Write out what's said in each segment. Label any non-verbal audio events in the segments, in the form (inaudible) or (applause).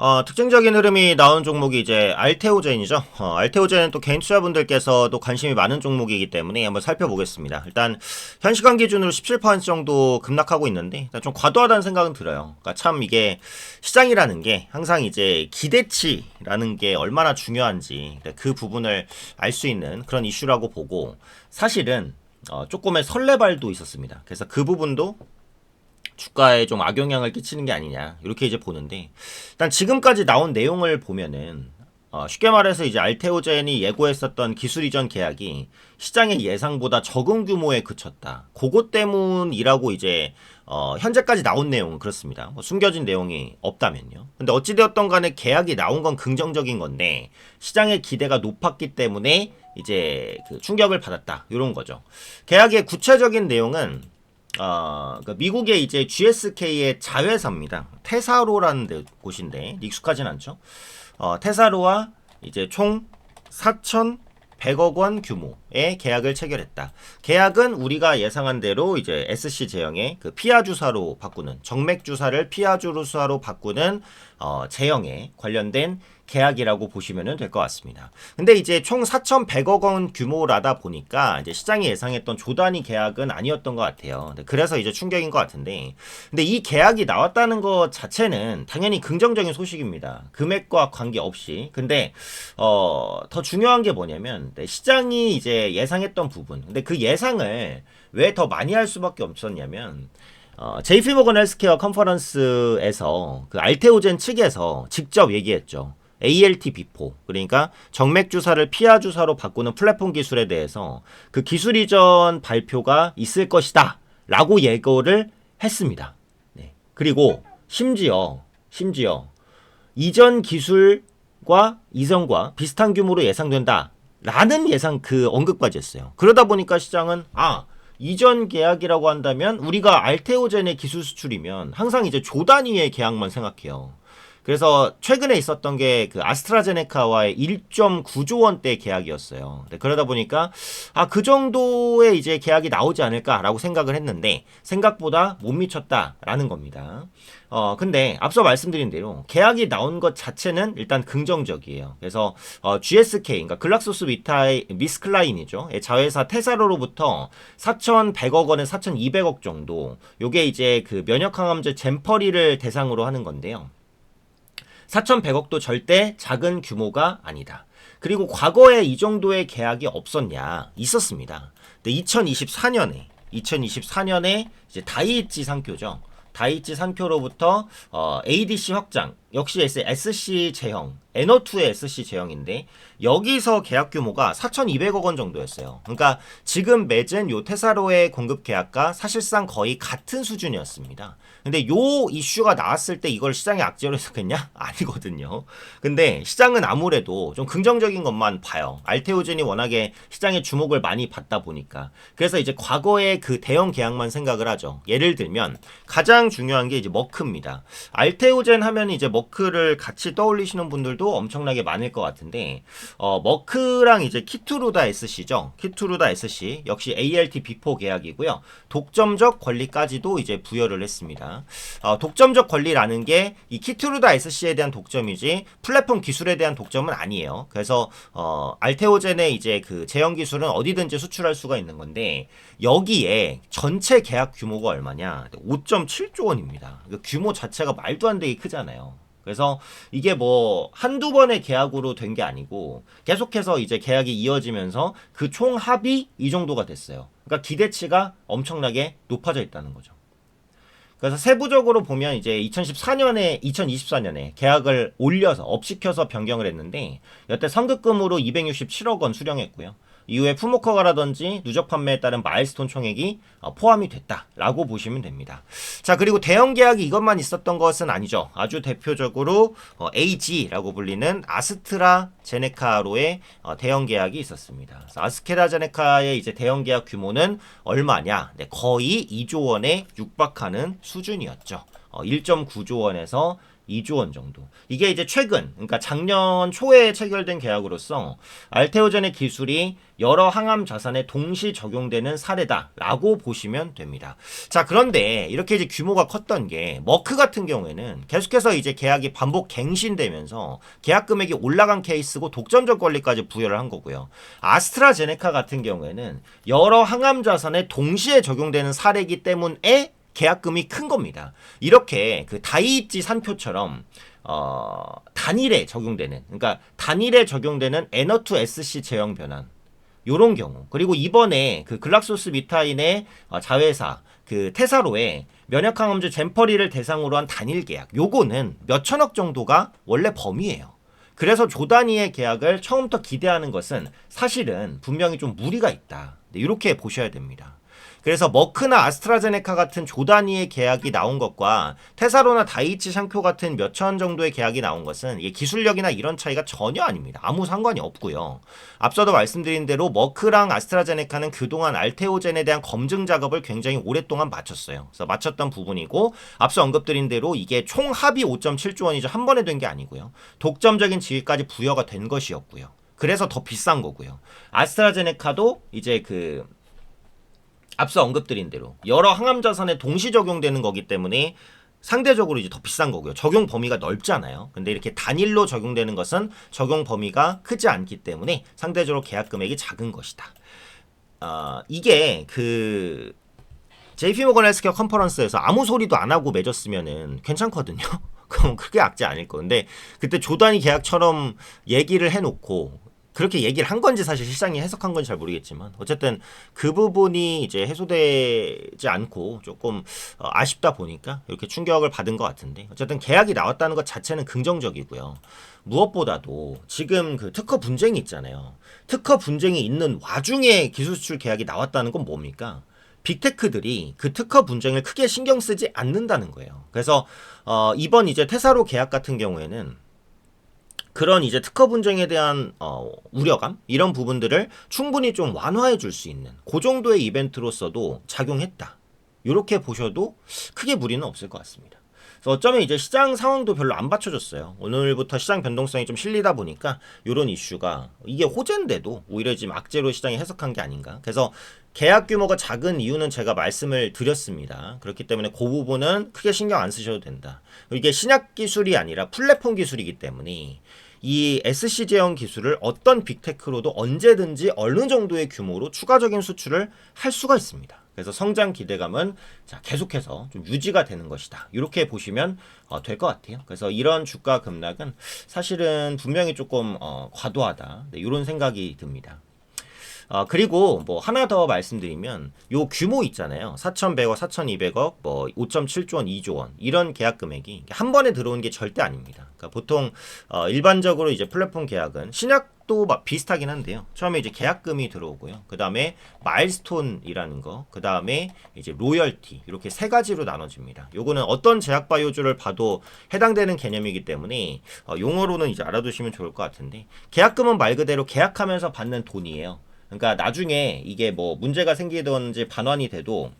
어, 특징적인 흐름이 나온 종목이 이제 알테오젠이죠. 어, 알테오젠은 또 개인 투자분들께서도 관심이 많은 종목이기 때문에 한번 살펴보겠습니다. 일단 현 시간 기준으로 17% 정도 급락하고 있는데 일단 좀 과도하다는 생각은 들어요. 그러니까 참 이게 시장이라는 게 항상 이제 기대치라는 게 얼마나 중요한지 그 부분을 알 수 있는 그런 이슈라고 보고 사실은 어, 조금의 설레발도 있었습니다. 그래서 그 부분도 주가에 좀 악영향을 끼치는 게 아니냐 이렇게 이제 보는데 일단 지금까지 나온 내용을 보면은 어, 쉽게 말해서 이제 알테오젠이 예고했었던 기술 이전 계약이 시장의 예상보다 적은 규모에 그쳤다. 그것 때문이라고 이제 어, 현재까지 나온 내용은 그렇습니다. 뭐 숨겨진 내용이 없다면요. 근데 어찌되었던 간에 계약이 나온 건 긍정적인 건데 시장의 기대가 높았기 때문에 이제 그 충격을 받았다. 이런 거죠. 계약의 구체적인 내용은 어, 그 미국의 이제 GSK의 자회사입니다. 테사로라는 데, 곳인데 익숙하진 않죠. 어, 테사로와 이제 총 4,100억 원 규모 의 계약을 체결했다. 계약은 우리가 예상한 대로 이제 SC 제형의 그 피아 주사로 바꾸는 정맥 주사를 피아 주사로 바꾸는 어, 제형에 관련된 계약이라고 보시면 될 것 같습니다. 근데 이제 총 4,100억 원 규모라다 보니까 이제 시장이 예상했던 조단위 계약은 아니었던 것 같아요. 그래서 이제 충격인 것 같은데, 근데 이 계약이 나왔다는 것 자체는 당연히 긍정적인 소식입니다. 금액과 관계 없이. 근데 어, 더 중요한 게 뭐냐면 네, 시장이 이제 예상했던 부분. 근데 그 예상을 왜 더 많이 할 수밖에 없었냐면 어, JP 모건 헬스케어 컨퍼런스에서 그 알테오젠 측에서 직접 얘기했죠. ALT 비포 그러니까 정맥 주사를 피하 주사로 바꾸는 플랫폼 기술에 대해서 그 기술 이전 발표가 있을 것이다라고 예고를 했습니다. 네. 그리고 심지어 심지어 이전 기술과 이전과 비슷한 규모로 예상된다 라는 예상 그 언급까지 했어요. 그러다 보니까 시장은 아 이전 계약이라고 한다면 우리가 알테오젠의 기술 수출이면 항상 이제 조 단위의 계약만 생각해요. 그래서 최근에 있었던 게 그 아스트라제네카와의 1.9조 원대 계약이었어요. 네, 그러다 보니까 아 그 정도의 이제 계약이 나오지 않을까라고 생각을 했는데 생각보다 못 미쳤다라는 겁니다. 어 근데 앞서 말씀드린 대로 계약이 나온 것 자체는 일단 긍정적이에요. 그래서 어, GSK 그러니까 글락소스 미타의 미스클라인이죠. 예, 자회사 테사로로부터 4,100억 원에 4,200억 정도. 요게 이제 그 면역 항암제 젠퍼리를 대상으로 하는 건데요. 4,100억도 절대 작은 규모가 아니다. 그리고 과거에 이 정도의 계약이 없었냐? 있었습니다. 근데 2024년에 2024년에 이제 다이이치 상표죠. 다이이치 상표로부터 어, ADC 확장 역시 SC 제형 에너2의 SC 제형인데 여기서 계약 규모가 4,200억 원 정도였어요. 그러니까 지금 맺은 요 테사로의 공급 계약과 사실상 거의 같은 수준이었습니다. 근데 요 이슈가 나왔을 때 이걸 시장에 악재로 해석했냐? (laughs) 아니거든요. 근데 시장은 아무래도 좀 긍정적인 것만 봐요. 알테오젠이 워낙에 시장의 주목을 많이 받다 보니까. 그래서 이제 과거의 그 대형 계약만 생각을 하죠. 예를 들면 가장 중요한 게 이제 머크입니다. 알테오젠 하면 이제 머크를 같이 떠올리시는 분들도 엄청나게 많을 것 같은데 어, 머크랑 이제 키투루다 SC죠. 키투루다 SC 역시 ALT 비포 계약이고요. 독점적 권리까지도 이제 부여를 했습니다. 어, 독점적 권리라는 게 이 키투루다 SC에 대한 독점이지 플랫폼 기술에 대한 독점은 아니에요. 그래서 어, 알테오젠의 이제 그 제형 기술은 어디든지 수출할 수가 있는 건데 여기에 전체 계약 규모가 얼마냐? 5.7조 원입니다. 그 규모 자체가 말도 안 되게 크잖아요. 그래서 이게 뭐 한두 번의 계약으로 된 게 아니고 계속해서 이제 계약이 이어지면서 그 총 합이 이 정도가 됐어요. 그러니까 기대치가 엄청나게 높아져 있다는 거죠. 그래서 세부적으로 보면 이제 2014년에 2024년에 계약을 올려서 업시켜서 변경을 했는데 여태 선급금으로 267억 원 수령했고요. 이후에 풀모커가라든지 누적 판매에 따른 마일스톤 총액이 어, 포함이 됐다라고 보시면 됩니다. 자 그리고 대형 계약이 이것만 있었던 것은 아니죠. 아주 대표적으로 어, AG라고 불리는 아스트라 제네카로의 어, 대형 계약이 있었습니다. 아스케라 제네카의 이제 대형 계약 규모는 얼마냐? 네, 거의 2조 원에 육박하는 수준이었죠. 1.9조 원에서 2조 원 정도. 이게 이제 최근, 그러니까 작년 초에 체결된 계약으로서 알테오젠의 기술이 여러 항암 자산에 동시 적용되는 사례다라고 보시면 됩니다. 자, 그런데 이렇게 이제 규모가 컸던 게 머크 같은 경우에는 계속해서 이제 계약이 반복 갱신되면서 계약 금액이 올라간 케이스고 독점적 권리까지 부여를 한 거고요. 아스트라제네카 같은 경우에는 여러 항암 자산에 동시에 적용되는 사례이기 때문에 계약금이 큰 겁니다. 이렇게 그 다이이치 산표처럼 어, 단일에 적용되는 그러니까 단일에 적용되는 N2 SC 제형 변환 요런 경우 그리고 이번에 그 글락소스 미타인의 어, 자회사 그 테사로의 면역항암제 젠퍼리를 대상으로 한 단일 계약 요거는 몇 천억 정도가 원래 범위예요. 그래서 조단위의 계약을 처음부터 기대하는 것은 사실은 분명히 좀 무리가 있다. 네, 이렇게 보셔야 됩니다. 그래서 머크나 아스트라제네카 같은 조단위의 계약이 나온 것과 테사로나 다이치 샹표 같은 몇천 정도의 계약이 나온 것은 기술력이나 이런 차이가 전혀 아닙니다. 아무 상관이 없고요. 앞서도 말씀드린 대로 머크랑 아스트라제네카는 그동안 알테오젠에 대한 검증 작업을 굉장히 오랫동안 마쳤어요. 그래서 마쳤던 부분이고 앞서 언급드린 대로 이게 총 합이 5.7조 원이죠. 한 번에 된 게 아니고요. 독점적인 지위까지 부여가 된 것이었고요. 그래서 더 비싼 거고요. 아스트라제네카도 이제 그 앞서 언급드린 대로 여러 항암 자산에 동시 적용되는 거기 때문에 상대적으로 이제 더 비싼 거고요. 적용 범위가 넓잖아요. 근데 이렇게 단일로 적용되는 것은 적용 범위가 크지 않기 때문에 상대적으로 계약 금액이 작은 것이다. 아, 이게 그 JP 모건 헬스케어 컨퍼런스에서 아무 소리도 안 하고 맺었으면은 괜찮거든요. (laughs) 그럼 크게 악재 아닐 건데 그때 조단위 계약처럼 얘기를 해놓고 그렇게 얘기를 한 건지 사실 시장이 해석한 건지 잘 모르겠지만 어쨌든 그 부분이 이제 해소되지 않고 조금 어, 아쉽다 보니까 이렇게 충격을 받은 것 같은데 어쨌든 계약이 나왔다는 것 자체는 긍정적이고요. 무엇보다도 지금 그 특허 분쟁이 있잖아요. 특허 분쟁이 있는 와중에 기술 수출 계약이 나왔다는 건 뭡니까? 빅테크들이 그 특허 분쟁을 크게 신경 쓰지 않는다는 거예요. 그래서 어, 이번 이제 테사로 계약 같은 경우에는 그런 이제 특허 분쟁에 대한 어, 우려감 이런 부분들을 충분히 좀 완화해 줄 수 있는 그 정도의 이벤트로서도 작용했다. 이렇게 보셔도 크게 무리는 없을 것 같습니다. 그래서 어쩌면 이제 시장 상황도 별로 안 받쳐줬어요. 오늘부터 시장 변동성이 좀 실리다 보니까 이런 이슈가 이게 호재인데도 오히려 지금 악재로 시장이 해석한 게 아닌가. 그래서 계약 규모가 작은 이유는 제가 말씀을 드렸습니다. 그렇기 때문에 그 부분은 크게 신경 안 쓰셔도 된다. 이게 신약 기술이 아니라 플랫폼 기술이기 때문에 이 SC 제형 기술을 어떤 빅테크로도 언제든지 어느 정도의 규모로 추가적인 수출을 할 수가 있습니다. 그래서 성장 기대감은 자, 계속해서 좀 유지가 되는 것이다. 이렇게 보시면 어, 될 것 같아요. 그래서 이런 주가 급락은 사실은 분명히 조금 어, 과도하다. 네, 이런 생각이 듭니다. 어, 그리고 뭐 하나 더 말씀드리면 요 규모 있잖아요. 4,100억, 4,200억, 뭐 5.7조 원, 2조 원 이런 계약 금액이 한 번에 들어온 게 절대 아닙니다. 그러니까 보통 어, 일반적으로 이제 플랫폼 계약은 신약 또 비슷하긴 한데요. 처음에 이제 계약금이 들어오고요. 그 다음에 마일스톤이라는 거, 그 다음에 이제 로열티 이렇게 세 가지로 나눠집니다. 요거는 어떤 제약 바이오주를 봐도 해당되는 개념이기 때문에 어, 용어로는 이제 알아두시면 좋을 것 같은데 계약금은 말 그대로 계약하면서 받는 돈이에요. 그러니까 나중에 이게 뭐 문제가 생기든지 반환이 돼도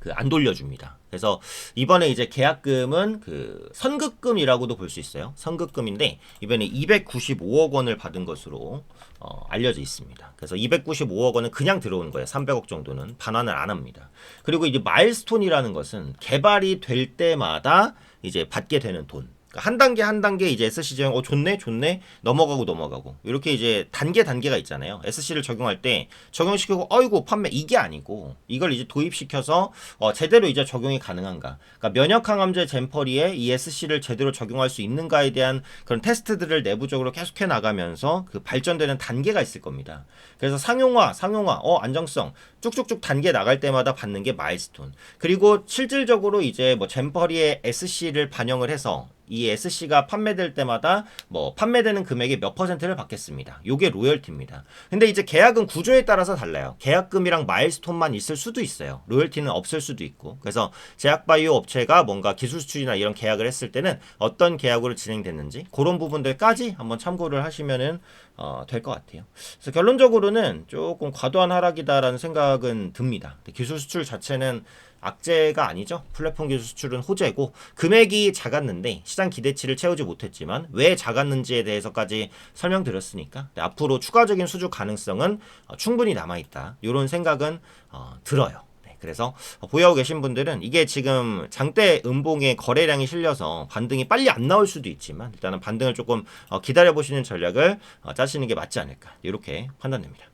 그 안 돌려줍니다. 그래서 이번에 이제 계약금은 그 선급금이라고도 볼 수 있어요. 선급금인데 이번에 295억 원을 받은 것으로 어, 알려져 있습니다. 그래서 295억 원은 그냥 들어오는 거예요. 300억 정도는 반환을 안 합니다. 그리고 이제 마일스톤이라는 것은 개발이 될 때마다 이제 받게 되는 돈. 그러니까 한 단계 한 단계 이제 SC 제형 어 좋네 좋네 넘어가고 넘어가고 이렇게 이제 단계 단계가 있잖아요. SC를 적용할 때 적용시키고 어이구 판매 이게 아니고 이걸 이제 도입시켜서 어 제대로 이제 적용이 가능한가. 그러니까 면역 항암제 젠퍼리에 이 SC를 제대로 적용할 수 있는가에 대한 그런 테스트들을 내부적으로 계속해 나가면서 그 발전되는 단계가 있을 겁니다. 그래서 상용화 상용화 어 안정성 쭉쭉쭉 단계 나갈 때마다 받는 게 마일스톤. 그리고 실질적으로 이제 뭐 젠퍼리의 SC를 반영을 해서 이 SC가 판매될 때마다 뭐 판매되는 금액의 몇 퍼센트를 받겠습니다. 요게 로열티입니다. 근데 이제 계약은 구조에 따라서 달라요. 계약금이랑 마일스톤만 있을 수도 있어요. 로열티는 없을 수도 있고. 그래서 제약바이오 업체가 뭔가 기술 수출이나 이런 계약을 했을 때는 어떤 계약으로 진행됐는지 그런 부분들까지 한번 참고를 하시면은 어, 될 것 같아요. 그래서 결론적으로는 조금 과도한 하락이다라는 생각은 듭니다. 기술 수출 자체는 악재가 아니죠. 플랫폼 기술 수출은 호재고 금액이 작았는데 시장 기대치를 채우지 못했지만 왜 작았는지에 대해서까지 설명드렸으니까 네, 앞으로 추가적인 수주 가능성은 어, 충분히 남아 있다. 이런 생각은 어, 들어요. 네, 그래서 보유하고 계신 분들은 이게 지금 장대 음봉에 거래량이 실려서 반등이 빨리 안 나올 수도 있지만 일단은 반등을 조금 어, 기다려 보시는 전략을 어, 짜시는 게 맞지 않을까 이렇게 판단됩니다.